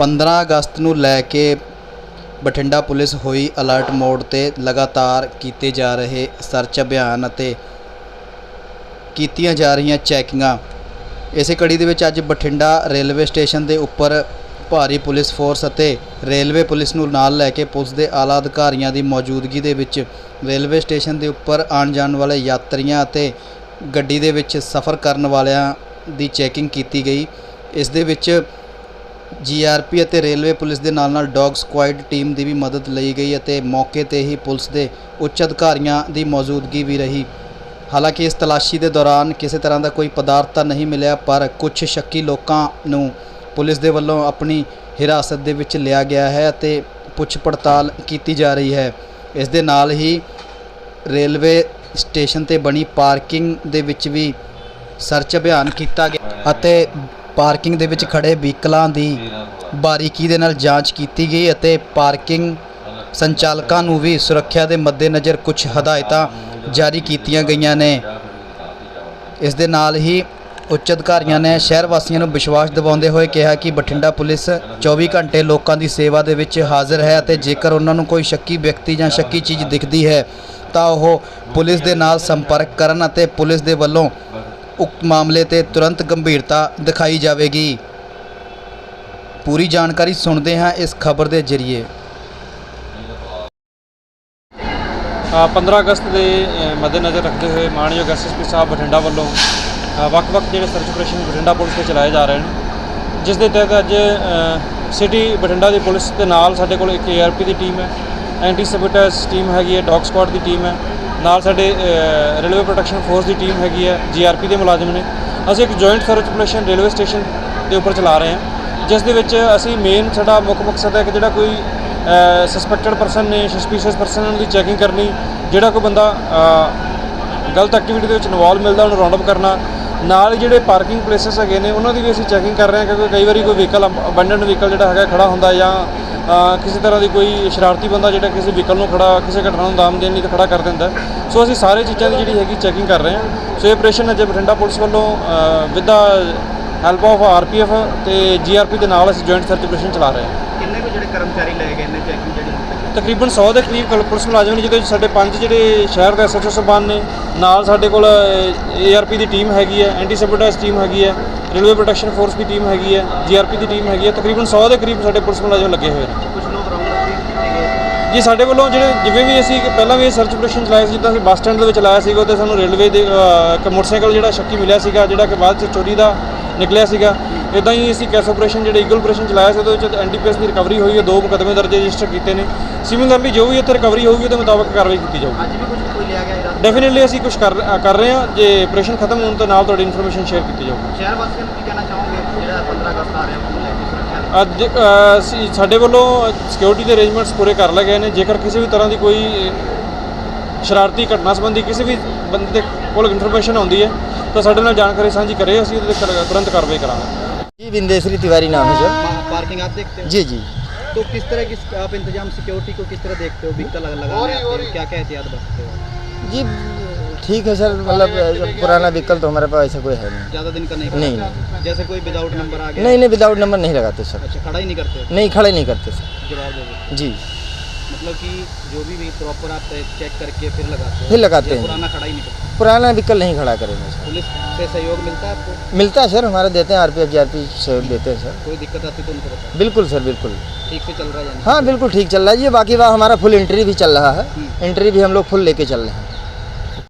15 ਅਗਸਤ ਨੂੰ ਲੈ ਕੇ ਬਠਿੰਡਾ ਪੁਲਿਸ ਹੋਈ ਅਲਰਟ ਮੋਡ ਤੇ ਲਗਾਤਾਰ ਕੀਤੇ ਜਾ ਰਹੇ ਸਰਚ ਅਭਿਆਨ ਅਤੇ ਕੀਤੀਆਂ ਜਾ ਰਹੀਆਂ ਚੈਕਿੰਗਾਂ। ਇਸੇ ਕੜੀ ਦੇ ਵਿੱਚ ਅੱਜ ਬਠਿੰਡਾ ਰੇਲਵੇ ਸਟੇਸ਼ਨ ਦੇ ਉੱਪਰ ਭਾਰੀ ਪੁਲਿਸ ਫੋਰਸ ਅਤੇ ਰੇਲਵੇ ਪੁਲਿਸ ਨੂੰ ਨਾਲ ਲੈ ਕੇ ਪੁਲਿਸ ਦੇ ਆਲਾ ਅਧਿਕਾਰੀਆਂ ਦੀ ਮੌਜੂਦਗੀ ਦੇ ਵਿੱਚ ਰੇਲਵੇ ਸਟੇਸ਼ਨ ਦੇ ਉੱਪਰ ਆਉਣ ਜਾਣ ਵਾਲੇ ਯਾਤਰੀਆਂ ਅਤੇ ਗੱਡੀ ਦੇ ਵਿੱਚ ਸਫ਼ਰ ਕਰਨ ਵਾਲਿਆਂ ਦੀ ਚੈਕਿੰਗ ਕੀਤੀ ਗਈ। ਇਸ ਦੇ ਵਿੱਚ ਜੀਆਰਪੀ ਅਤੇ ਰੇਲਵੇ ਪੁਲਿਸ ਦੇ ਨਾਲ ਨਾਲ ਡੌਗ ਸਕੁਆਡ ਟੀਮ ਦੀ ਵੀ ਮਦਦ ਲਈ ਗਈ ਅਤੇ ਮੌਕੇ ਤੇ ਹੀ ਪੁਲਿਸ ਦੇ ਉੱਚ ਅਧਿਕਾਰੀਆਂ ਦੀ ਮੌਜੂਦਗੀ ਵੀ ਰਹੀ। ਹਾਲਾਂਕਿ ਇਸ ਤਲਾਸ਼ੀ ਦੇ ਦੌਰਾਨ ਕਿਸੇ ਤਰ੍ਹਾਂ ਦਾ ਕੋਈ ਪਦਾਰਥ ਤਾਂ ਨਹੀਂ ਮਿਲਿਆ, ਪਰ ਕੁਝ ਸ਼ੱਕੀ ਲੋਕਾਂ ਨੂੰ ਪੁਲਿਸ ਦੇ ਵੱਲੋਂ ਆਪਣੀ ਹਿਰਾਸਤ ਦੇ ਵਿੱਚ ਲਿਆ ਗਿਆ ਹੈ ਅਤੇ ਪੁੱਛ ਪੜਤਾਲ ਕੀਤੀ ਜਾ ਰਹੀ ਹੈ। ਇਸ ਦੇ ਨਾਲ ਹੀ ਰੇਲਵੇ ਸਟੇਸ਼ਨ ਤੇ ਬਣੀ ਪਾਰਕਿੰਗ ਦੇ ਵਿੱਚ ਵੀ ਸਰਚ ਅਭਿਆਨ ਕੀਤਾ ਗਿਆ ਅਤੇ ਪਾਰਕਿੰਗ ਦੇ ਵਿੱਚ ਖੜੇ ਵਹੀਕਲਾਂ ਦੀ ਬਾਰੀਕੀ ਦੇ ਨਾਲ ਜਾਂਚ ਕੀਤੀ ਗਈ ਅਤੇ ਪਾਰਕਿੰਗ ਸੰਚਾਲਕਾਂ ਨੂੰ ਵੀ ਸੁਰੱਖਿਆ ਦੇ ਮੱਦੇਨਜ਼ਰ ਕੁਝ ਹਦਾਇਤਾਂ ਜਾਰੀ ਕੀਤੀਆਂ ਗਈਆਂ ਨੇ। ਇਸ ਦੇ ਨਾਲ ਹੀ ਉੱਚ ਅਧਿਕਾਰੀਆਂ ਨੇ ਸ਼ਹਿਰ ਵਾਸੀਆਂ ਨੂੰ ਵਿਸ਼ਵਾਸ ਦਿਵਾਉਂਦੇ ਹੋਏ ਕਿਹਾ ਕਿ ਬਠਿੰਡਾ ਪੁਲਿਸ 24 ਘੰਟੇ ਲੋਕਾਂ ਦੀ ਸੇਵਾ ਦੇ ਵਿੱਚ ਹਾਜ਼ਰ ਹੈ ਅਤੇ ਜੇਕਰ ਉਹਨਾਂ ਨੂੰ ਕੋਈ ਸ਼ੱਕੀ ਵਿਅਕਤੀ ਜਾਂ ਸ਼ੱਕੀ ਚੀਜ਼ ਦਿਖਦੀ ਹੈ ਤਾਂ ਉਹ ਪੁਲਿਸ ਦੇ ਨਾਲ ਸੰਪਰਕ ਕਰਨ ਅਤੇ ਪੁਲਿਸ ਦੇ ਵੱਲੋਂ ਉਕਤ ਮਾਮਲੇ ਤੇ ਤੁਰੰਤ ਗੰਭੀਰਤਾ ਦਿਖਾਈ ਜਾਵੇਗੀ। ਪੂਰੀ ਜਾਣਕਾਰੀ ਸੁਣਦੇ ਹਾਂ ਇਸ ਖਬਰ ਦੇ ਜ਼ਰੀਏ। ਅ, 15 ਅਗਸਤ ਦੇ ਮੱਦੇਨਜ਼ਰ ਰੱਖਦੇ ਹੋਏ ਮਾਨਯੋਗ ਐਸਐਸਪੀ ਸਾਹਿਬ ਬਠਿੰਡਾ ਵੱਲੋਂ ਵੱਖ-ਵੱਖ ਜਿਹੜੇ ਸਰਚ ਆਪਰੇਸ਼ਨ ਬਠਿੰਡਾ ਪੁਲਿਸ 'ਤੇ ਚਲਾਏ ਜਾ ਰਹੇ ਨੇ ਜਿਸ ਦੇ ਤਹਿਤ ਅੱਜ ਸਿਟੀ ਬਠਿੰਡਾ ਦੀ ਪੁਲਿਸ ਦੇ ਨਾਲ ਸਾਡੇ ਕੋਲ ਇੱਕ ਏਆਰਪੀ ਦੀ ਟੀਮ ਹੈ ਐਂਟੀ ਸਬਟਸ ਟੀਮ ਹੈਗੀ ਹੈ ਡੌਗ ਸਕੁਆਡ ਦੀ ਟੀਮ ਹੈ ਨਾਲ ਸਾਡੇ ਰੇਲਵੇ ਪ੍ਰੋਟੈਕਸ਼ਨ ਫੋਰਸ ਦੀ ਟੀਮ ਹੈਗੀ ਹੈ ਜੀਆਰਪੀ ਦੇ ਮੁਲਾਜ਼ਮ ਨੇ। ਅਸੀਂ ਇੱਕ joint search operation railway station ਦੇ ਉੱਪਰ ਚਲਾ ਰਹੇ ਹਾਂ, ਜਿਸ ਦੇ ਵਿੱਚ ਅਸੀਂ ਮੇਨ ਸਾਡਾ ਮੁੱਖ ਮਕਸਦ ਹੈ ਕਿ ਜਿਹੜਾ ਕੋਈ ਸਸਪੈਕਟਡ ਪਰਸਨ ਨੇ ਸਸਪੀਸ਼ੀਅਸ ਪਰਸਨ ਉਹਨਾਂ ਦੀ ਚੈਕਿੰਗ ਕਰਨੀ, ਜਿਹੜਾ ਕੋਈ ਬੰਦਾ ਗਲਤ ਐਕਟੀਵਿਟੀ ਦੇ ਵਿੱਚ ਇਨਵੋਲਵ ਮਿਲਦਾ, ਉਹਨੂੰ ਰਾਉਂਡ ਅਪ ਕਰਨਾ। ਨਾਲ ਜਿਹੜੇ ਪਾਰਕਿੰਗ ਪਲੇਸਸ ਹੈਗੇ ਨੇ, ਉਹਨਾਂ ਦੀ ਵੀ ਅਸੀਂ ਚੈਕਿੰਗ ਕਰ ਰਹੇ ਹਾਂ, ਕਿਉਂਕਿ ਕਈ ਵਾਰੀ ਕੋਈ ਵਹੀਕਲ ਅਬੰਡਨਡ ਵਹੀਕਲ ਜਿਹੜਾ ਹੈਗਾ ਖੜਾ ਹੁੰਦਾ ਜਾਂ ਕਿਸੇ ਤਰ੍ਹਾਂ ਦੀ ਕੋਈ ਸ਼ਰਾਰਤੀ ਬੰਦਾ ਜਿਹੜਾ ਕਿਸੇ ਵਹੀਕਲ ਨੂੰ ਖੜਾ, ਕਿਸੇ ਘਟਨਾ ਨੂੰ ਦਾਮ ਦੇਣ ਲਈ ਤਾਂ ਖੜਾ ਕਰ ਦਿੰਦਾ। ਸੋ ਅਸੀਂ ਸਾਰੇ ਚੀਜ਼ਾਂ ਦੀ ਜਿਹੜੀ ਹੈਗੀ ਚੈਕਿੰਗ ਕਰ ਰਹੇ ਹਾਂ। ਸੋ ਇਹ ਆਪਰੇਸ਼ਨ ਅਜੇ ਬਠਿੰਡਾ ਪੁਲਿਸ ਵੱਲੋਂ with the help of RPF ਤੇ ਜੀਆਰਪੀ ਦੇ ਨਾਲ ਅਸੀਂ ਜੁਆਇੰਟ ਸਰਚ ਆਪਰੇਸ਼ਨ ਚਲਾ ਰਹੇ ਹਾਂ। ਕਿੰਨੇ ਕੁ ਜਿਹੜੇ ਕਰਮਚਾਰੀ ਲਏ ਗਏ ਨੇ ਚੈਕਿੰਗ ਜਿਹੜੀ? ਤਕਰੀਬਨ 100 ਦੇ ਕਰੀਬ ਪੁਲਿਸ ਮੁਲਾਜ਼ਮ ਨੇ ਜਿਹਦੇ ਵਿੱਚ ਸਾਡੇ ਪੰਜ ਜਿਹੜੇ ਸ਼ਹਿਰ ਦੇ ਐਸਐਚਓ ਸਬਾਨ ਨੇ ਨਾਲ ਸਾਡੇ ਕੋਲ ਏਆਰਪੀ ਦੀ ਟੀਮ ਹੈਗੀ ਹੈ ਐਂਟੀ ਸਬੋਟਾਈਜ਼ ਟੀਮ ਹੈਗੀ ਹੈ ਰੇਲਵੇ ਪ੍ਰੋਟੈਕਸ਼ਨ ਫੋਰਸ ਦੀ ਟੀਮ ਹੈਗੀ ਹੈ ਜੀਆਰਪੀ ਦੀ ਟੀਮ ਹੈਗੀ ਹੈ। ਤਕਰੀਬਨ 100 ਦੇ ਕਰੀਬ ਸਾਡੇ ਪੁਲਿਸ ਮੁਲਾਜ਼ਮ ਲੱਗੇ ਹੋਏ ਨੇ ਕੁਝ ਲੋਕ ਰਾਉਂਡ ਅਪ ਵੀ ਕੀਤੇ ਗਏ ਜੀ ਸਾਡੇ ਵੱਲੋਂ ਜਿਹੜੇ ਜਿਵੇਂ ਵੀ ਅਸੀਂ ਪਹਿਲਾਂ ਵੀ ਸਰਚ ਆਪਰੇਸ਼ਨ ਚਲਾਇਆ ਸੀ ਜਿੱਦਾਂ ਅਸੀਂ ਬੱਸ ਸਟੈਂਡ ਦੇ ਵਿੱਚ ਲਾਇਆ ਸੀਗਾ ਉਹਦੇ ਸਾਨੂੰ ਰੇਲਵੇ ਦੇ ਇੱਕ ਮੋਟਰਸਾਈਕਲ ਜਿਹੜਾ ਸ਼ੱਕੀ ਮਿਲਿਆ ਸੀਗਾ ਜਿਹੜਾ ਕਿ ਬਾਅਦ ਚ ਚੋਰੀ ਦਾ ਨਿਕਲਿਆ ਸੀਗਾ। ਇਦਾਂ ਹੀ ਅਸੀਂ ਕੈਸ ਆਪਰੇਸ਼ਨ ਜਿਹੜੇ ਈਗਲ ਆਪਰੇਸ਼ਨ ਚਲਾਇਆ ਸੀ ਉਹਦੇ ਵਿੱਚ ਐਨਡੀਪੀਐਸ ਦੀ ਰਿਕਵਰੀ ਹੋਈ ਹੈ ਦੋ ਮੁਕੱਦਮੇ ਦਰਜ ਰਜਿਸਟਰ ਕੀਤੇ ਨੇ। ਸਿਮਿਲਰਲੀ ਜੋ ਵੀ ਇੱਥੇ ਰਿਕਵਰੀ ਹੋਊਗੀ ਉਹਦੇ ਮੁਤਾਬਕ ਕਾਰਵਾਈ ਕੀਤੀ ਜਾਊਗੀ। ਅੱਜ ਵੀ ਕੁਝ ਕੋਈ ਲਿਆ ਗਿਆ ਇਰਾਦਾ ਡੈਫੀਨਿਟਲੀ ਅਸੀਂ ਕੁਝ ਕਰ ਕਰ ਰਹੇ ਹਾਂ। ਜੇ ਆਪਰੇਸ਼ਨ ਖਤਮ ਹੋਣ ਤੋਂ ਨਾਲ ਤੁਹਾਡੀ ਇਨਫੋਰਮੇਸ਼ਨ ਸ਼ੇਅਰ ਕੀਤੀ ਜਾਊਗੀ। ਸ਼ਹਿਰ ਵਾਸੀਆਂ ਨੂੰ ਕੀ ਕਹਿਣਾ ਚਾਹੋਗੇ? ਜਿਹੜਾ 15 ਅਗਸਤ ਆ ਰਿਹਾ ਉਹਨੂੰ ਲੈ ਕੇ ਸੁਰੱਖਿਆ ਅੱਜ ਅ, ਅਸੀਂ- ਸਾਡੇ ਵੱਲੋਂ ਸਿਕਿਉਰਿਟੀ ਦੇ ਅਰੇਂਜਮੈਂਟਸ ਪੂਰੇ ਕਰ ਲਏ ਗਏ ਨੇ ਜੇਕਰ ਕਿਸੇ ਵੀ ਤਰ੍ਹਾਂ ਦੀ ਕੋਈ ਅ, ਸ਼ਰਾਰਤੀ ਘਟਨਾ ਸੰਬੰਧੀ ਕਿਸੇ ਵੀ ਬੰਦੇ ਦੇ ਕੋਲ ਇਨਫੋਰਮੇਸ਼ਨ ਆਉਂਦੀ ਹੈ ਤਾਂ ਸਾਡੇ ਨਾਲ ਜਾਣਕਾਰੀ ਸਾਂਝੀ ਕਰੇ ਅਸੀਂ ਉਹਦੇ ਤੇ ਕਰ- ਤੁਰੰਤ ਕਾਰਵਾਈ ਕਰਾਂਗੇ जी बिंदेश्वरी तिवारी नाम है सर पार्किंग आप देखते हो जी जी तो किस तरह की आप इंतजाम सिक्योरिटी को किस तरह देखते हो व्हीकल लगा लगाने आते हो क्या क्या एहतियात बरतते हो जी ठीक है सर मतलब पुराना व्हीकल तो हमारे पास ऐसा कोई है नहीं। ज़्यादा दिन का नहीं नहीं? जैसे कोई विदाउट नंबर आ गया। नहीं नहीं विदाउट नंबर नहीं लगाते सर। अच्छा खड़ा ही नहीं करते? नहीं खड़े नहीं करते सर। जी। मतलब कि जो भी प्रॉपर आप चेक करके फिर लगाते हो? फिर लगाते हैं। पुराना खड़ा ही नहीं करते? पुराना व्हीकल नहीं खड़ा करेंगे सर। पुलिस से सहयोग मिलता है आपको? मिलता है सर हमारे देते हैं आर आरपीएफ जीआरपी सहयोग देते हैं सर। कोई दिक्कत आती तो उनको बताओ। बिल्कुल सर बिल्कुल। ठीक से चल रहा है हाँ बिल्कुल ठीक चल रहा है। जी बाकी वहाँ हमारा फुल एंट्री भी चल रहा है। एंट्री भी हम लोग फुल लेके चल रहे हैं।